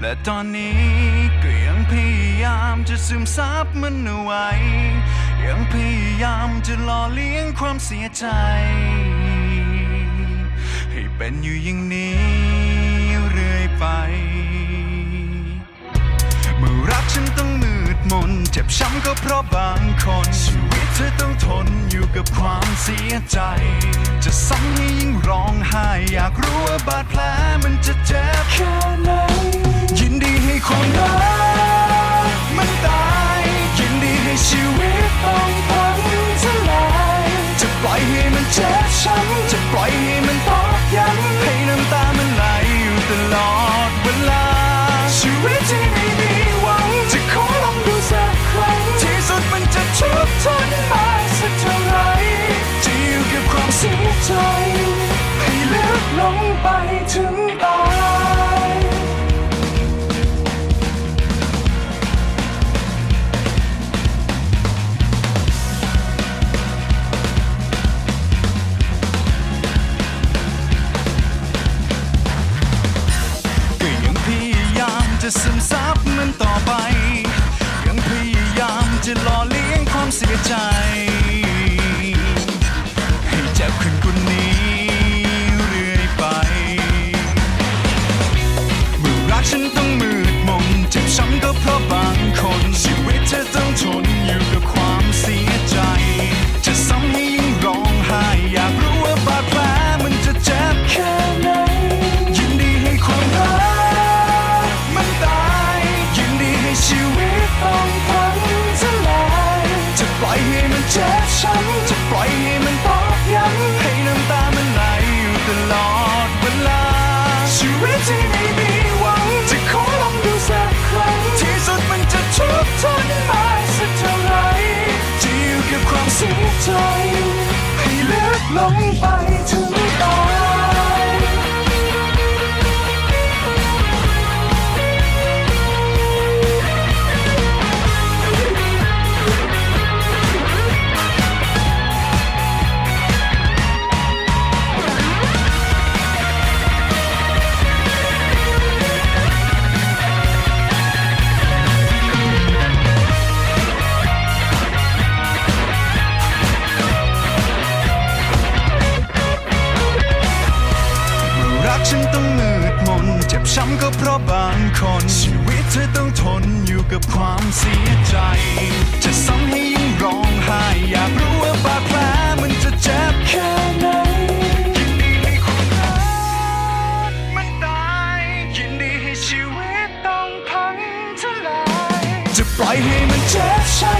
และตอนนี้ก็ยังพยายามจะซึมซับมันเอาไว้ ยังพยายามจะหล่อเลี้ยงความเสียใจ ให้เป็นอยู่อย่างนี้เรื่อยไป เมื่อรักฉันต้องมืดมนเจ็บช้ำก็เพราะบางคนชีวิตเธอต้องทนอยู่กับความเสียใจ จะซ้ำให้ยิ่งร้องไห้อยากรู้ว่าบาดแผลมันจะเจ็บแค่ไหน ความรักมันตายยินดีให้ชีวิตต้องพังทลายจะปล่อยให้มันเจ็บช้ำจะปล่อยให้มันตอกย้ำให้น้ำตามันไหลอยู่ตลอดเวลาชีวิตที่ ซึมซับมันต่อไป ยังพยายามจะหล่อเลี้ยงความเสียใจ จ็บช้ำจะปล่อยให้มันตอกย้ำให้น้ำตามันไหลอยู่ตลอดเวลาชีวิตที่ไม่มี ราะบางคนชีวิตเธอต้องทนอยู่กับความเสียใจ จะซ้ำให้ยิ่งร้องไห้อยากรู้ว่าบาดแผลมันจะเจ็บแค่ไหนยินดีให้ความรักมันตายยินดีให้ชีวิตต้องพังทลายจะปล่อยให้มันเจ็บช้ำจะปล่อยใ